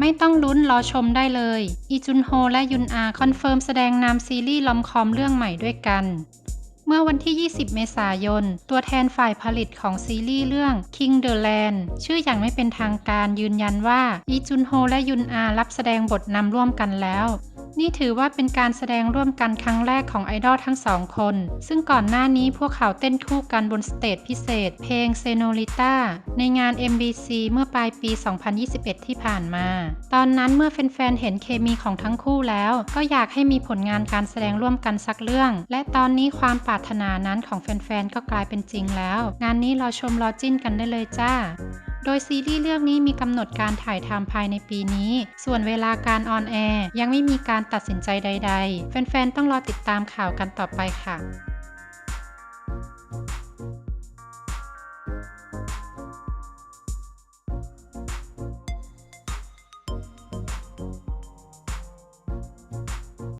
ไม่ต้องลุ้นรอชมได้เลย อีจุนโฮและยุนอาคอนเฟิร์มแสดงนำซีรีส์ลอมคอมเรื่องใหม่ด้วยกัน เมื่อวันที่ 20 เมษายน ตัวแทนฝ่ายผลิตของซีรีส์เรื่อง King the Land ชื่ออย่างไม่เป็นทางการยืนยันว่า อีจุนโฮและยุนอารับแสดงบทนำร่วมกันแล้ว นี่ถือว่าเป็นการแสดงร่วมกันครั้งแรกของไอดอลทั้งสองคน ซึ่งก่อนหน้านี้พวกเขาเต้นคู่กันบนสเตจพิเศษ เพลง s e n o r i t a ในงาน MBC เมื่อปลายปี 2021 ที่ผ่านมา ตอนนั้นเมื่อแฟนๆ เห็นเคมีของทั้งคู่แล้ว ก็อยากให้มีผลงานการแสดงร่วมกันสักเรื่อง และตอนนี้ความปรารถนานั้นของแฟนๆ ก็กลายเป็นจริงแล้ว งานนี้รอชมรอจิ้นกันได้เลยจ้า โดยซีรีส์เรื่องนี้มีกำหนดการถ่ายทำภายในปีนี้ ส่วนเวลาการออนแอร์ยังไม่มีการตัดสินใจใด ๆ แฟนๆ ต้องรอติดตามข่าวกันต่อไปค่ะ